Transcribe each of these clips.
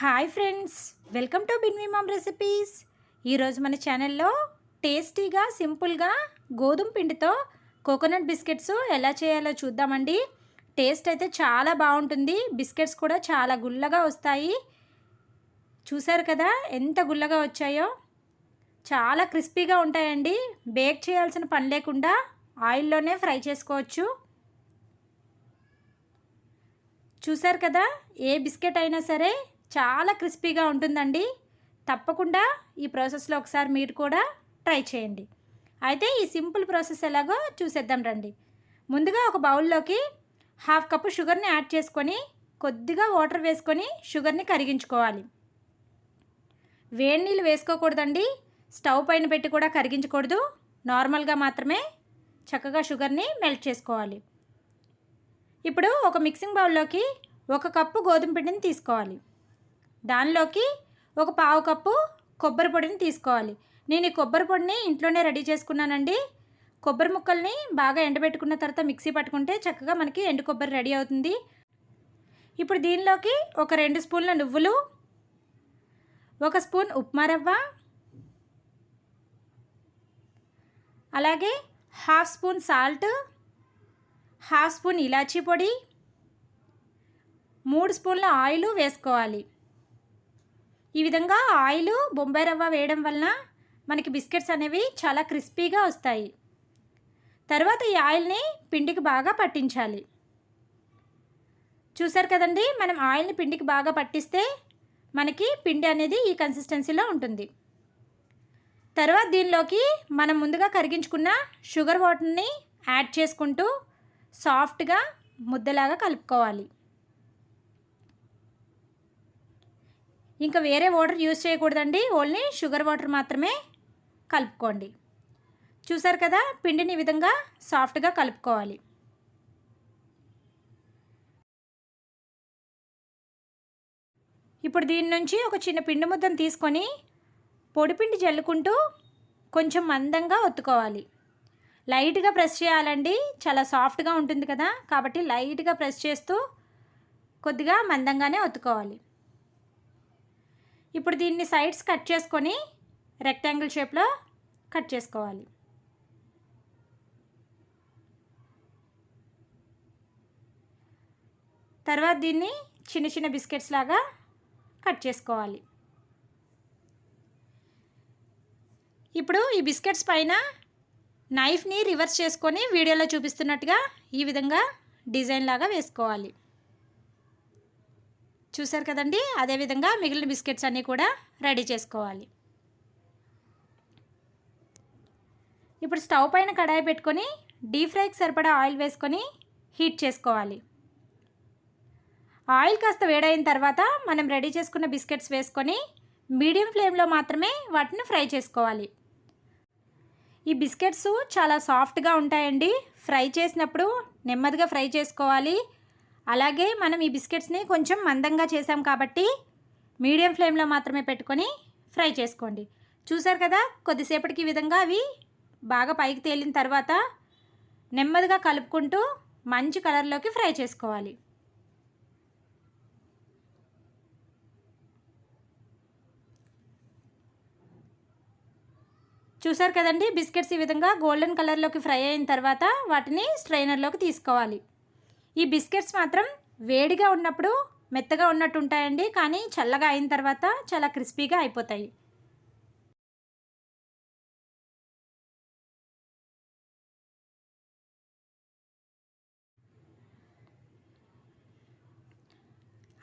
Hi friends welcome to బిన్విమామ్ recipes. ఈరోజు మన ఛానల్లో టేస్టీగా సింపుల్గా గోధుమ పిండితో కోకోనట్ బిస్కెట్స్ ఎలా చేయాలో చూద్దామండి. టేస్ట్ అయితే చాలా బాగుంటుంది. బిస్కెట్స్ కూడా చాలా గుల్లగా వస్తాయి. చూసారు కదా ఎంత గుల్లగా వచ్చాయో? చాలా క్రిస్పీగా ఉంటాయండి. బేక్ చేయాల్సిన పని లేకుండా ఆయిల్లోనే ఫ్రై చేసుకోవచ్చు. చూసారు కదా ఏ బిస్కెట్ అయినా సరే చాలా క్రిస్పీగా ఉంటుందండి. తప్పకుండా ఈ ప్రాసెస్లో ఒకసారి మీరు కూడా ట్రై చేయండి. అయితే ఈ సింపుల్ ప్రాసెస్ ఎలాగో చూసేద్దాం రండి. ముందుగా ఒక బౌల్లోకి హాఫ్ కప్పు షుగర్ని యాడ్ చేసుకొని కొద్దిగా వాటర్ వేసుకొని షుగర్ని కరిగించుకోవాలి. వేడి నీళ్ళు వేసుకోకూడదండి. స్టవ్ పైన పెట్టి కూడా కరిగించకూడదు. నార్మల్గా మాత్రమే చక్కగా షుగర్ని మెల్ట్ చేసుకోవాలి. ఇప్పుడు ఒక మిక్సింగ్ బౌల్లోకి ఒక కప్పు గోధుమ పిండిని తీసుకోవాలి. దానిలోకి ఒక పావు కప్పు కొబ్బరి పొడిని తీసుకోవాలి. నేను ఈ కొబ్బరి పొడిని ఇంట్లోనే రెడీ చేసుకున్నానండి. కొబ్బరి ముక్కల్ని బాగా ఎండబెట్టుకున్న తర్వాత మిక్సీ పట్టుకుంటే చక్కగా మనకి ఎండు కొబ్బరి రెడీ అవుతుంది. ఇప్పుడు దీనిలోకి ఒక రెండు స్పూన్ల నువ్వులు ఒక స్పూన్ ఉప్మా రవ్వ అలాగే half spoon salt half spoon ఇలాచీ పొడి మూడు స్పూన్ల ఆయిల్ వేసుకోవాలి. ఈ విధంగా ఆయిల్ బొంబాయి రవ్వ వేయడం వలన మనకి బిస్కెట్స్ అనేవి చాలా క్రిస్పీగా వస్తాయి. తర్వాత ఈ ఆయిల్ని పిండికి బాగా పట్టించాలి. చూసారు కదండి మనం ఆయిల్ని పిండికి బాగా పట్టిస్తే మనకి పిండి అనేది ఈ కన్సిస్టెన్సీలో ఉంటుంది. తర్వాత దీనిలోకి మనం ముందుగా కరిగించుకున్న షుగర్ వాటర్ని యాడ్ చేసుకుంటూ సాఫ్ట్గా ముద్దలాగా కలుపుకోవాలి. ఇంకా వేరే వాటర్ యూజ్ చేయకూడదండి. ఓన్లీ షుగర్ వాటర్ మాత్రమే కలుపుకోండి. చూసారు కదా? పిండిని ఈ విధంగా సాఫ్ట్గా కలుపుకోవాలి. ఇప్పుడు దీని నుంచి ఒక చిన్న పిండి ముద్దను తీసుకొని పొడిపిండి జల్లుకుంటూ కొంచెం మందంగా ఒత్తుకోవాలి. లైట్గా ప్రెస్ చేయాలండి. చాలా సాఫ్ట్గా ఉంటుంది కదా? కాబట్టి లైట్గా ప్రెస్ చేస్తూ కొద్దిగా మందంగానే ఒత్తుకోవాలి. ఇప్పుడు దీన్ని సైడ్స్ కట్ చేసుకొని రెక్టాంగిల్ షేప్లో కట్ చేసుకోవాలి. తర్వాత దీన్ని చిన్న చిన్న బిస్కెట్స్ లాగా కట్ చేసుకోవాలి. ఇప్పుడు ఈ బిస్కెట్స్ పైన నైఫ్ని రివర్స్ చేసుకొని వీడియోలో చూపిస్తున్నట్టుగా ఈ విధంగా డిజైన్ లాగా వేసుకోవాలి. చూసారు కదండి? అదేవిధంగా మిగిలిన బిస్కెట్స్ అన్నీ కూడా రెడీ చేసుకోవాలి. ఇప్పుడు స్టవ్ పైన కడాయి పెట్టుకొని డీప్ ఫ్రైకి సరిపడా ఆయిల్ వేసుకొని హీట్ చేసుకోవాలి. ఆయిల్ కాస్త వేడైన తర్వాత మనం రెడీ చేసుకున్న బిస్కెట్స్ వేసుకొని మీడియం ఫ్లేమ్లో మాత్రమే వాటిని ఫ్రై చేసుకోవాలి. ఈ బిస్కెట్స్ చాలా సాఫ్ట్గా ఉంటాయండి. ఫ్రై చేసినప్పుడు నెమ్మదిగా ఫ్రై చేసుకోవాలి. అలాగే మనం ఈ బిస్కెట్స్ని కొంచెం మందంగా చేసాం కాబట్టి మీడియం ఫ్లేమ్లో మాత్రమే పెట్టుకొని ఫ్రై చేసుకోండి. చూసారు కదా కొద్దిసేపటికి ఈ విధంగా అవి బాగా పైకి తేలిన తర్వాత నెమ్మదిగా కలుపుకుంటూ మంచి కలర్లోకి ఫ్రై చేసుకోవాలి. చూసారు కదండి బిస్కెట్స్ ఈ విధంగా గోల్డెన్ కలర్లోకి ఫ్రై అయిన తర్వాత వాటిని స్ట్రైనర్లోకి తీసుకోవాలి. ఈ బిస్కెట్స్ మాత్రం వేడిగా ఉన్నప్పుడు మెత్తగా ఉన్నట్టు ఉంటాయండి కానీ చల్లగా అయిన తర్వాత చాలా క్రిస్పీగా అయిపోతాయి.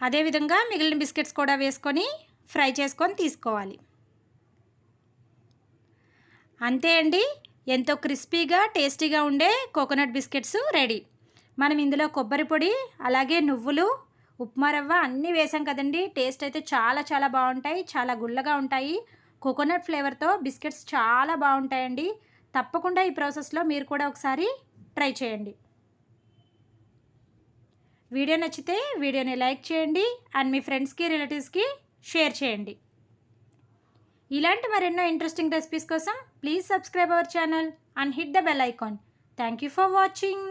అదేవిధంగా మిగిలిన బిస్కెట్స్ కూడా వేసుకొని ఫ్రై చేసుకొని తీసుకోవాలి. అంతే అండి. ఎంతో క్రిస్పీగా టేస్టీగా ఉండే కోకోనట్ బిస్కెట్స్ రెడీ. మనం ఇందులో కొబ్బరి పొడి అలాగే నువ్వులు ఉప్మా రవ్వ అన్నీ వేసాం కదండి. టేస్ట్ అయితే చాలా చాలా బాగుంటాయి. చాలా గుల్లగా ఉంటాయి. కోకోనట్ ఫ్లేవర్తో బిస్కెట్స్ చాలా బాగుంటాయండి. తప్పకుండా ఈ ప్రాసెస్లో మీరు కూడా ఒకసారి ట్రై చేయండి. వీడియో నచ్చితే వీడియోని లైక్ చేయండి అండ్ మీ ఫ్రెండ్స్కి రిలేటివ్స్కి షేర్ చేయండి. ఇలాంటి మరెన్నో ఇంట్రెస్టింగ్ రెసిపీస్ కోసం please subscribe our channel and hit the bell icon. Thank you for watching.